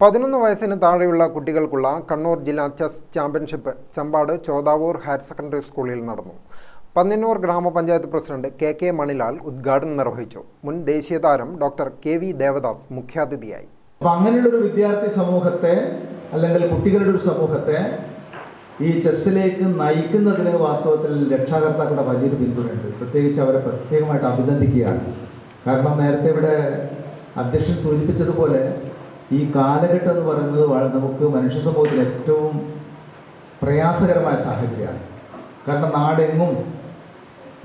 പതിനൊന്ന് വയസ്സിന് താഴെയുള്ള കുട്ടികൾക്കുള്ള കണ്ണൂർ ജില്ലാ chess championship Chambad Chodavoor higher secondary സ്കൂളിൽ നടന്നു. പന്നിന്നൂർ ഗ്രാമപഞ്ചായത്ത് പ്രസിഡന്റ് കെ കെ മണിലാൽ ഉദ്ഘാടനം നിർവഹിച്ചു. മുൻ ദേശീയ താരം ഡോക്ടർ കെ വി ദേവദാസ് മുഖ്യാതിഥിയായി. അങ്ങനെയുള്ള ഒരു വിദ്യാർത്ഥി സമൂഹത്തെ അല്ലെങ്കിൽ കുട്ടികളുടെ ഒരു സമൂഹത്തെ ഈ ചെസ്സിലേക്ക് നയിക്കുന്നതിന് വാസ്തവത്തിൽ രക്ഷാകർത്താക്കളുടെ വലിയൊരു പിന്തുണയുണ്ട്. പ്രത്യേകിച്ച് അവരെ പ്രത്യേകമായിട്ട് അഭിനന്ദിക്കുകയാണ്. കാരണം നേരത്തെ ഇവിടെ അധ്യക്ഷൻ സൂചിപ്പിച്ചതുപോലെ ഈ കാലഘട്ടം എന്ന് പറയുന്നത് നമുക്ക് മനുഷ്യ സമൂഹത്തിൽ ഏറ്റവും പ്രയാസകരമായ സാഹചര്യമാണ്. കാരണം നാടെങ്ങും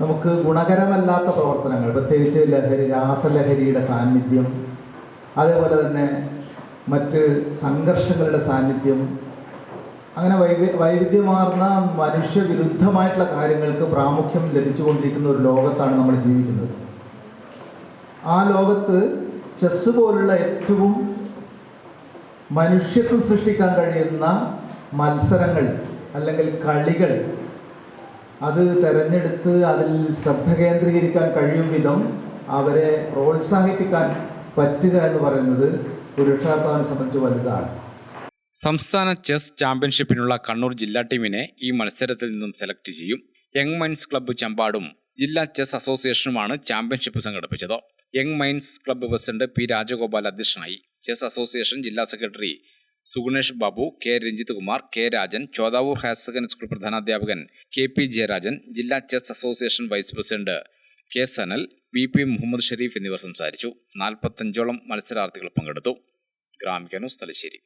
നമുക്ക് ഗുണകരമല്ലാത്ത പ്രവർത്തനങ്ങൾ പ്രത്യേകിച്ച് ലഹരി രാസലഹരിയുടെ സാന്നിധ്യം അതേപോലെ തന്നെ മറ്റ് സംഘർഷങ്ങളുടെ സാന്നിധ്യം അങ്ങനെ വൈവി വൈവിധ്യമാർന്ന മനുഷ്യവിരുദ്ധമായിട്ടുള്ള കാര്യങ്ങൾക്ക് പ്രാമുഖ്യം ലഭിച്ചുകൊണ്ടിരിക്കുന്ന ഒരു ലോകത്താണ് നമ്മൾ ജീവിക്കുന്നത്. ആ ലോകത്ത് ചെസ് പോലുള്ള ഏറ്റവും മനുഷ്യത്വം സൃഷ്ടിക്കാൻ കഴിയുന്ന മത്സരങ്ങൾ അല്ലെങ്കിൽ കളികൾ അത് തിരഞ്ഞെടുത്ത് അതിൽ ശ്രദ്ധ കേന്ദ്രീകരിക്കാൻ കഴിയും വിധം അവരെ പ്രോത്സാഹിപ്പിക്കാൻ പറ്റുക എന്ന് പറയുന്നത് ഒരു സംബന്ധിച്ച് വലുതാണ്. സംസ്ഥാന ചെസ് ചാമ്പ്യൻഷിപ്പിനുള്ള കണ്ണൂർ ജില്ലാ ടീമിനെ ഈ മത്സരത്തിൽ നിന്നും സെലക്ട് ചെയ്യും. യങ് മൈൻസ് ക്ലബ്ബ് ചമ്പാടും ജില്ലാ ചെസ് അസോസിയേഷനുമാണ് ചാമ്പ്യൻഷിപ്പ് സംഘടിപ്പിച്ചത്. Young minds club president P Rajagopal അധ്യക്ഷനായി. ചെസ് അസോസിയേഷൻ ജില്ലാ secretary Sugunesh Babu K Ranjith Kumar K Rajan Chodavoor higher secondary school പ്രധാനാധ്യാപകൻ K P Jayarajan ജില്ലാ chess association vice president K Sanal V P Muhammad Sharif എന്നിവർ സംസാരിച്ചു. നാൽപ്പത്തഞ്ചോളം മത്സരാർത്ഥികൾ പങ്കെടുത്തു. ഗ്രാമിക തലശ്ശേരി.